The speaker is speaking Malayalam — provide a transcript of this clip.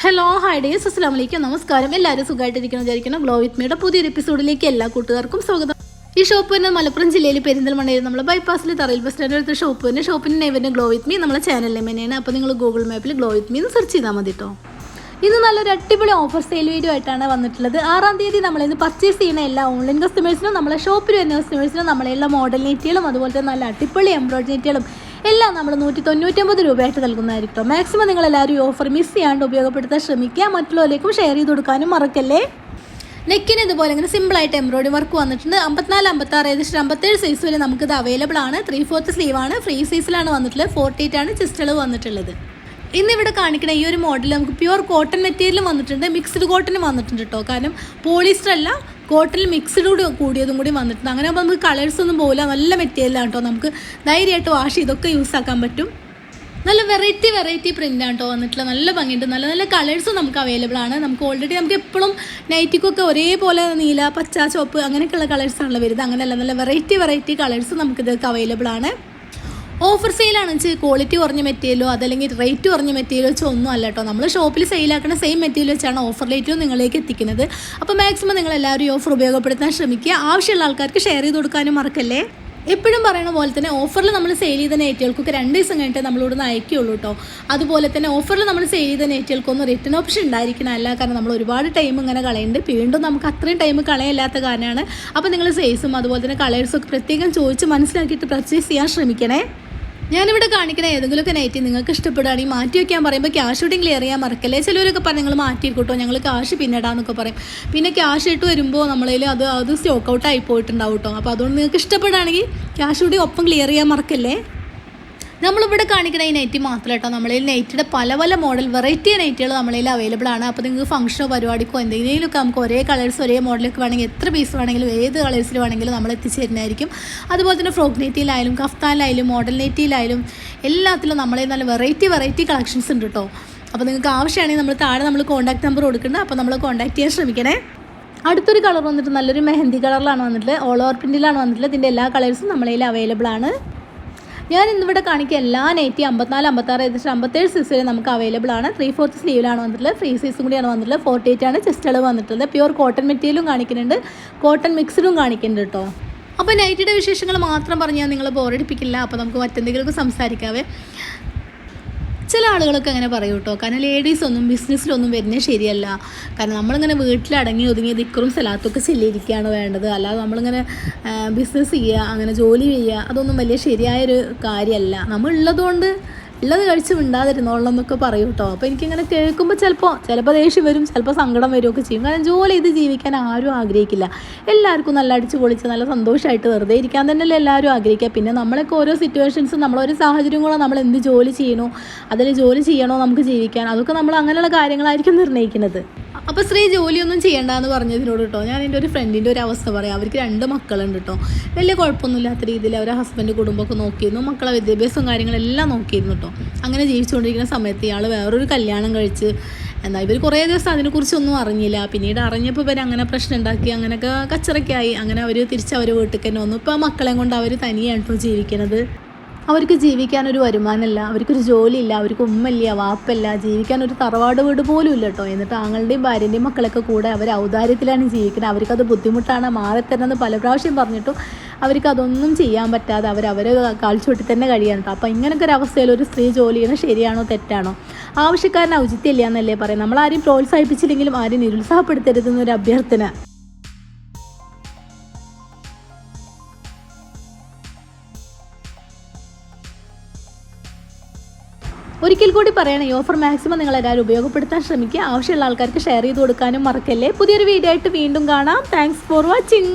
ഹലോ ഹായ് ഡേസ് അസ്സാം വലൈക്കും നമസ്കാരം എല്ലാവരും സുഖമായിട്ടിരിക്കണം വിചാരിക്കണം ഗ്ലോ വിത്ത് മീയുടെ പുതിയൊരു എപ്പിസോഡിലേക്ക് എല്ലാ കൂട്ടുകാർക്കും സ്വാഗതം. ഈ ഷോപ്പ് തന്നെ മലപ്പുറം ജില്ലയിൽ പെരിന്തൽമണ്ണയിൽ നമ്മൾ ബൈപ്പാസിൽ തറയിൽ ബസ് സ്റ്റാൻഡ് അടുത്ത ഷോപ്പ് തന്നെ ഷോപ്പിന്റെ നെയ്വന്റെ ഗ്ലോ വിത്ത് മീ നമ്മളെ ചാനലിലെ തന്നെയാണ്. അപ്പോൾ നിങ്ങൾ ഗൂഗിൾ മാപ്പിൽ ഗ്ലോ വിത്ത് മീ എന്ന് സെർച്ച് ചെയ്താൽ മതി കേട്ടോ ഇന്ന് നല്ലൊരു അടിപൊളി ഓഫർ സെയിൽ വീഡിയോ ആയിട്ടാണ് വന്നിട്ടുള്ളത്. ആറാം തീയതി നമ്മൾ ഇന്ന് പർച്ചേസ് ചെയ്യുന്ന എല്ലാ ഓൺലൈൻ കസ്റ്റമേഴ്സിനും നമ്മളെ ഷോപ്പിൽ വരുന്ന കസ്റ്റമേഴ്സിനും നമ്മളെല്ലാം മോഡൽ നെറ്റുകളും അതുപോലെ തന്നെ നല്ല അടിപൊളി എംബ്രോയിഡറി നെറ്റുകളും എല്ലാം നമ്മൾ നൂറ്റി തൊണ്ണൂറ്റൊമ്പത് രൂപയായിട്ട് നൽകുന്നതായിരിക്കും. മാക്സിമം നിങ്ങൾ എല്ലാവരും ഈ ഓഫർ മിസ് ചെയ്യാണ്ട് ഉപയോഗപ്പെടുത്താൻ ശ്രമിക്കുക. മറ്റുള്ളവരിലേക്കും ഷെയർ ചെയ്ത് കൊടുക്കാനും മറക്കല്ലേ? നെക്കിന് ഇതുപോലെ ഇങ്ങനെ സിമ്പിളായിട്ട് എംബ്രോയിഡറി വർക്ക് വന്നിട്ടുണ്ട്. അമ്പത്തിനാല് അമ്പത്താറ് ഏകദേശം അമ്പത്തേഴ് സൈസ് വരെ നമുക്കിത് അവൈലബിൾ ആണ്. ത്രീ ഫോർത്ത് ആണ്. ഫ്രീ സൈസിലാണ് വന്നിട്ടുള്ളത്. ഫോർട്ടി എയ്റ്റ് ആണ് ചെസ്റ്റ് അളവ് വന്നിട്ടുള്ളത്. ഇന്നിവിടെ കാണിക്കുന്ന ഈ ഒരു മോഡൽ നമുക്ക് പ്യുവർ കോട്ടൺ മെറ്റീരിയൽ വന്നിട്ടുണ്ട്. മിക്സ്ഡ് കോട്ടൺ വന്നിട്ടുണ്ട് കേട്ടോ കാരണം പോളിസ്റ്റർ അല്ല കോട്ടണിൽ മിക്സ്ഡ് കൂടി കൂടിയതും കൂടി വന്നിട്ടുണ്ട്. അങ്ങനെ ആകുമ്പോൾ നമുക്ക് കളേഴ്സ് ഒന്നും പോകില്ല നല്ല മെറ്റീരിയലാണ് കേട്ടോ നമുക്ക് ധൈര്യമായിട്ട് വാഷ് ചെയ്തൊക്കെ യൂസ് ആക്കാൻ പറ്റും. നല്ല വെറൈറ്റി വെറൈറ്റി പ്രിന്റ് ആണ് കേട്ടോ വന്നിട്ടുള്ള നല്ല ഭംഗിയുണ്ട്. നല്ല നല്ല കളേഴ്സും നമുക്ക് അവൈലബിൾ ആണ്. നമുക്ക് ഓൾറെഡി നമുക്ക് എപ്പോഴും നൈറ്റിക്കൊക്കെ ഒരേപോലെ നീല പച്ച ചുവപ്പ് അങ്ങനെയൊക്കെയുള്ള കളേഴ്സാണല്ലോ വരുന്നത്. അങ്ങനെയല്ല നല്ല വെറൈറ്റി വെറൈറ്റി കളേഴ്സ് നമുക്കിതൊക്കെ അവൈലബിൾ ആണ്. ഓഫർ സെയിലാണ് വെച്ചാൽ ക്വാളിറ്റി കുറഞ്ഞ മെറ്റീരിയലോ അതല്ലെങ്കിൽ റേറ്റ് കുറഞ്ഞ മെറ്റീരിയലോ വെച്ചോ ഒന്നും അല്ല കേട്ടോ. നമ്മൾ ഷോപ്പിൽ സെയിലാക്കുന്ന സെയിം മെറ്റീരിയൽ വെച്ചാണ് ഓഫർ റേറ്റും നിങ്ങളിലേക്ക് എത്തിക്കുന്നത്. അപ്പോൾ മാക്സിമം നിങ്ങൾ എല്ലാവരും ഈ ഓഫർ ഉപയോഗപ്പെടുത്താൻ ശ്രമിക്കുക. ആവശ്യമുള്ള ആൾക്കാർക്ക് ഷെയർ ചെയ്ത് കൊടുക്കാനും മറക്കല്ലേ? എപ്പോഴും പറയുന്ന പോലെ തന്നെ ഓഫറിൽ നമ്മൾ സെയിൽ ചെയ്ത നെറ്റുകൾക്കൊക്കെ രണ്ട് ദിവസം കഴിഞ്ഞിട്ട് നമ്മളിവിടെ നിന്ന് അയക്കുകയുള്ളൂ കേട്ടോ. അതുപോലെ തന്നെ ഓഫറിൽ നമ്മൾ സെയിൽ ചെയ്ത നെറ്റുകൾക്കൊന്നും റിട്ടേൺ ഓപ്ഷൻ ഉണ്ടായിരിക്കണം. അല്ല കാരണം നമ്മൾ ഒരുപാട് ടൈം ഇങ്ങനെ കളയുന്നുണ്ട് വീണ്ടും നമുക്ക് അത്രയും ടൈം കളയില്ലാത്ത കാരണമാണ് അപ്പോൾ നിങ്ങൾ സെയിൽസും അതുപോലെ തന്നെ കളേഴ്സും ഒക്കെ പ്രത്യേകം ചോദിച്ച് മനസ്സിലാക്കിയിട്ട് പർച്ചേസ് ചെയ്യാൻ ശ്രമിക്കണേ. ഞാനിവിടെ കാണിക്കുന്ന ഏതെങ്കിലുമൊക്കെ നൈറ്റി നിങ്ങൾക്ക് ഇഷ്ടപ്പെടുകയാണെങ്കിൽ മാറ്റി വയ്ക്കാൻ പറയുമ്പോൾ ക്യാഷ് ഷൂട്ടിംഗ് ക്ലിയർ ചെയ്യാൻ മറക്കല്ലേ? ചിലവരൊക്കെ പറഞ്ഞ് നിങ്ങൾ മാറ്റി കൂട്ടോ ഞങ്ങൾ ക്യാഷ് പിന്നിടാന്നൊക്കെ പറയും. പിന്നെ ക്യാഷ് ഇട്ട് വരുമ്പോൾ നമ്മളതിൽ അത് അത് സ്റ്റോക്ക് ഔട്ട് ആയി പോയിട്ടുണ്ടാവും കേട്ടോ അപ്പോൾ അതുകൊണ്ട് നിങ്ങൾക്ക് ഇഷ്ടപ്പെടുകയാണെങ്കിൽ ക്യാഷ് ഷൂട്ടിംഗ് ഒപ്പം ക്ലിയർ ചെയ്യാൻ മറക്കല്ലേ? നമ്മളിവിടെ കാണിക്കുന്ന ഈ നൈറ്റി മാത്രമല്ല കേട്ടോ. നമ്മളിൽ നൈറ്റിയുടെ പല പല മോഡൽ വെറൈറ്റി നൈറ്റികൾ നമ്മളിൽ അവൈലബിൾ ആണ്. അപ്പോൾ നിങ്ങൾക്ക് ഫംഗ്ഷനോ പരിപാടിക്കോ എന്തെങ്കിലുമൊക്കെ നമുക്ക് ഒരേ കളേഴ്സ് ഒരേ മോഡലൊക്കെ വേണമെങ്കിൽ എത്ര പീസ് വേണമെങ്കിലും ഏത് കളേഴ്സിൽ വേണമെങ്കിലും നമ്മൾ എത്തിച്ചേരുന്നതായിരിക്കും അതുപോലെ തന്നെ ഫ്രോക്ക് നെറ്റിയിലായാലും കഫ്താനിലായാലും മോഡൽ നെറ്റിയിലായാലും എല്ലാത്തിലും നമ്മളെ നല്ല വെറൈറ്റി വെറൈറ്റി കളക്ഷൻസ് ഉണ്ട് കേട്ടോ. അപ്പോൾ നിങ്ങൾക്ക് ആവശ്യമാണെങ്കിൽ നമ്മൾ താഴെ നമ്മൾ കോൺടാക്ട് നമ്പർ കൊടുക്കുന്നുണ്ട് അപ്പോൾ നമ്മൾ കോൺടാക്ട് ചെയ്യാൻ ശ്രമിക്കണേ. അടുത്തൊരു കളർ വന്നിട്ട് നല്ലൊരു മെഹന്തി കളറിലാണ് വന്നിട്ടുള്ളത്. ഓൾ ഓവർ പ്രിന്റിലാണ് വന്നിട്ടുള്ളത്. ഇതിന്റെ എല്ലാ കളേഴ്സും നമ്മളതിൽ അവൈലബിൾ ആണ്. ഞാൻ ഇന്നിവിടെ കാണിക്കുക എല്ലാ നൈറ്റി അമ്പത്തിനാല് അമ്പത്താറ് ഏകദേശം അമ്പത്തേഴ് സൈസ് വരെ നമുക്ക് അവൈലബിൾ ആണ്. ത്രീ ഫോർത്ത് സ്ലീവിലാണ് വന്നിട്ടുള്ളത്. ഫ്രീ സൈസും കൂടിയാണ് വന്നിട്ടുള്ളത്. ഫോർട്ടി എയ്റ്റ് ആണ് ചെസ്റ്റ് അളവ് വന്നിട്ടുള്ളത് പ്യുവർ കോട്ടൺ മെറ്റീരിയലും കാണിക്കുന്നുണ്ട്. കോട്ടൺ മിക്സിലും കാണിക്കുന്നുണ്ട് കേട്ടോ അപ്പോൾ നൈറ്റിയുടെ വിശേഷങ്ങൾ മാത്രം പറഞ്ഞാൽ നിങ്ങൾ ബോറടിപ്പിക്കില്ല അപ്പോൾ നമുക്ക് മറ്റെന്തെങ്കിലുമൊക്കെ സംസാരിക്കാവേ. ചില ആളുകളൊക്കെ അങ്ങനെ പറയും കേട്ടോ. കാരണം ലേഡീസ് ഒന്നും ബിസിനസ്സിലൊന്നും വരുന്നത് ശരിയല്ല. കാരണം നമ്മളിങ്ങനെ വീട്ടിലടങ്ങി ഒതുങ്ങി ദിക്കറും സ്ഥലത്തൊക്കെ ചെല്ലിയിരിക്കുകയാണ് വേണ്ടത്. അല്ലാതെ നമ്മളിങ്ങനെ ബിസിനസ് ചെയ്യുക അങ്ങനെ ജോലി ചെയ്യുക അതൊന്നും വലിയ ശരിയായൊരു കാര്യമല്ല നമ്മൾ ഉള്ളതുകൊണ്ട് ഉള്ളത് കഴിച്ച് മിണ്ടാതിരുന്നോളണം എന്നൊക്കെ പറയും കേട്ടോ. അപ്പോൾ എനിക്കിങ്ങനെ കേൾക്കുമ്പോൾ ചിലപ്പോൾ ചിലപ്പോൾ ദേഷ്യം വരും ചിലപ്പോൾ സങ്കടം വരുമൊക്കെ ചെയ്യും. കാരണം ജോലി ചെയ്ത് ജീവിക്കാൻ ആരും ആഗ്രഹിക്കില്ല. എല്ലാവർക്കും നല്ല അടിച്ച് പൊളിച്ച് നല്ല സന്തോഷമായിട്ട് വെറുതെ ഇരിക്കാൻ തന്നെയല്ലേ എല്ലാവരും ആഗ്രഹിക്കുക. പിന്നെ നമ്മളൊക്കെ ഓരോ സിറ്റുവേഷൻസും നമ്മളൊരു സാഹചര്യം കൂടെ നമ്മൾ എന്ത് ജോലി ചെയ്യണോ അതിൽ ജോലി ചെയ്യണോ നമുക്ക് ജീവിക്കാൻ. അതൊക്കെ നമ്മൾ അങ്ങനെയുള്ള കാര്യങ്ങളായിരിക്കും നിർണയിക്കുന്നത്. അപ്പോൾ സ്ത്രീ ജോലിയൊന്നും ചെയ്യണ്ട എന്ന് പറഞ്ഞതിനോട് കേട്ടോ ഞാൻ എന്റെ ഒരു ഫ്രണ്ടിന്റെ ഒരു അവസ്ഥ പറയാം. അവർക്ക് രണ്ട് മക്കളുണ്ട് കേട്ടോ വലിയ കുഴപ്പമൊന്നുമില്ലാത്ത രീതിയിൽ അവരെ ഹസ്ബൻഡ് കുടുംബമൊക്കെ നോക്കിയിരുന്നു. മക്കളെ വിദ്യാഭ്യാസവും കാര്യങ്ങളെല്ലാം നോക്കിയിരുന്നു കേട്ടോ അങ്ങനെ ജീവിച്ചുകൊണ്ടിരിക്കുന്ന സമയത്ത് ഇയാൾ വേറൊരു കല്യാണം കഴിച്ച് എന്നാൽ ഇവർ കുറേ ദിവസം അതിനെക്കുറിച്ചൊന്നും അറിഞ്ഞില്ല. പിന്നീട് അറിഞ്ഞപ്പോൾ ഇവർ അങ്ങനെ പ്രശ്നം ഉണ്ടാക്കി അങ്ങനെയൊക്കെ കച്ചറയ്ക്കായി അങ്ങനെ അവർ തിരിച്ച് അവർ വീട്ടിൽ തന്നെ വന്നു. ഇപ്പോൾ ആ മക്കളെയും കൊണ്ട് അവർ തനിയാണ് കേട്ടോ ജീവിക്കുന്നത് അവർക്ക് ജീവിക്കാനൊരു വരുമാനമില്ല അവർക്കൊരു ജോലിയില്ല അവർക്ക് ഉമ്മയില്ല വാപ്പല്ല ജീവിക്കാൻ ഒരു തറവാട് വീട് പോലും ഇല്ല കേട്ടോ എന്നിട്ട് ആങ്ങളുടെയും ഭാര്യന്റെയും മക്കളൊക്കെ കൂടെ അവർ ഔദാര്യത്തിലാണ് ജീവിക്കുന്നത് അവർക്കത് ബുദ്ധിമുട്ടാണ്. മാറിത്തരണമെന്ന് പല പ്രാവശ്യം പറഞ്ഞിട്ടും അവർക്ക് അതൊന്നും ചെയ്യാൻ പറ്റാതെ അവർ അവരെ കാൽച്ചുവട്ടി തന്നെ കഴിയാണ് കേട്ടോ അപ്പോൾ ഇങ്ങനൊക്കെ ഒരു അവസ്ഥയിൽ ഒരു സ്ത്രീ ജോലി ചെയ്യണം ശരിയാണോ തെറ്റാണോ? ആവശ്യക്കാരന് ഔചിത്യമില്ല എന്നല്ലേ പറയാം നമ്മൾ ആരെയും പ്രോത്സാഹിപ്പിച്ചില്ലെങ്കിലും ആരെയും നിരുത്സാഹപ്പെടുത്തരുതെന്നൊരു അഭ്യർത്ഥന. ഒരിക്കൽ കൂടി പറയണേ ഓഫർ മാക്സിമം നിങ്ങൾ എല്ലാവരും ഉപയോഗപ്പെടുത്താൻ ശ്രമിക്കുക. ആവശ്യമുള്ള ആൾക്കാർക്ക് ഷെയർ ചെയ്ത് കൊടുക്കാനും മറക്കല്ലേ. പുതിയൊരു വീഡിയോ ആയിട്ട് വീണ്ടും കാണാം. Thanks for watching